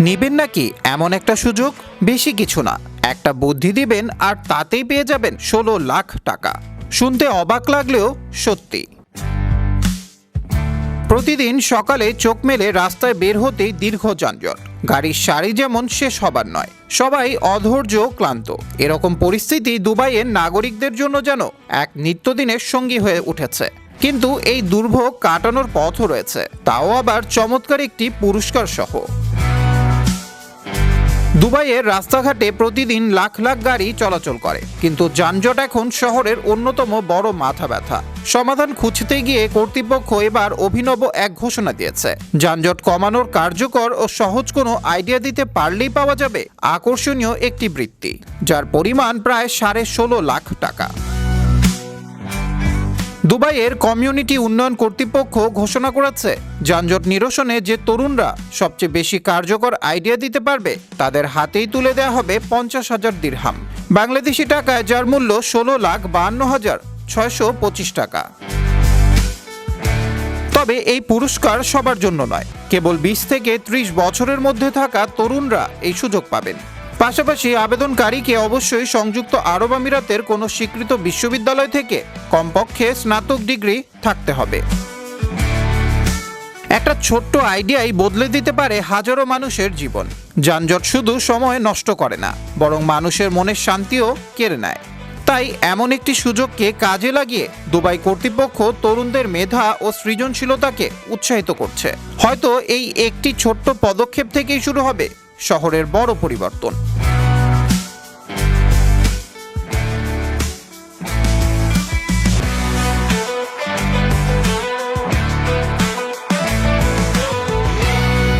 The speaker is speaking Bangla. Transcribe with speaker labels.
Speaker 1: নিবেন নাকি এমন একটা সুযোগ? বেশি কিছু না। একটা বুদ্ধি দিবেন আর তাতেই পেয়ে যাবেন ষোলো লাখ টাকা। শুনতে অবাক লাগলেও সত্যি। প্রতিদিন সকালে চোখ মেলে রাস্তায় বের হতেই দীর্ঘ যানজট। গাড়ির সারি যেমন শেষ হবার নয়, সবাই অধৈর্য ক্লান্ত। এরকম পরিস্থিতি দুবাইয়ের নাগরিকদের জন্য যেন এক নিত্যদিনের সঙ্গী হয়ে উঠেছে। কিন্তু এই দুর্ভোগ কাটানোর পথও রয়েছে। তাও আবার চমৎকার একটি পুরস্কার সহ দুবাইয়ের রাস্তাঘাটে প্রতিদিন লাখ লাখ গাড়ি চলাচল করে। কিন্তু যানজট এখন শহরের অন্যতম বড় মাথা ব্যথা। সমাধান খুঁজতে গিয়ে কর্তৃপক্ষ এবার অভিনব এক ঘোষণা দিয়েছে। যানজট কমানোর কার্যকর ও সহজ কোনো আইডিয়া দিতে পারলেই পাওয়া যাবে আকর্ষণীয় একটি বৃত্তি, যার পরিমাণ প্রায় সাড়ে ষোলো লাখ টাকা। দুবাইয়ের কমিউনিটি উন্নয়ন কর্তৃপক্ষ ঘোষণা করেছে, যানজট নিরসনে যে তরুণরা সবচেয়ে বেশি কার্যকর আইডিয়া দিতে পারবে, তাদের হাতেই তুলে দেওয়া হবে পঞ্চাশ হাজার দিরহাম। বাংলাদেশি টাকায় যার মূল্য ষোলো লাখ বাহান্ন হাজার ছয়শো পঁচিশ টাকা। তবে এই পুরস্কার সবার জন্য নয়, কেবল বিশ থেকে ত্রিশ বছরের মধ্যে থাকা তরুণরা এই সুযোগ পাবেন। পাশাপাশি আবেদনকারীকে অবশ্যই সংযুক্ত আরব আমিরাতের কোনো স্বীকৃত বিশ্ববিদ্যালয় থেকে কমপক্ষে স্নাতক ডিগ্রি থাকতে হবে। একটা ছোট্ট আইডিয়াই বদলে দিতে পারে হাজারো মানুষের জীবন। যানজট শুধু সময় নষ্ট করে না, বরং মানুষের মনের শান্তিও কেড়ে নেয়। তাই এমন একটি সুযোগকে কাজে লাগিয়ে দুবাই কর্তৃপক্ষ তরুণদের মেধা ও সৃজনশীলতাকে উৎসাহিত করছে। হয়তো এই একটি ছোট্ট পদক্ষেপ থেকেই শুরু হবে শহরের বড় পরিবর্তন।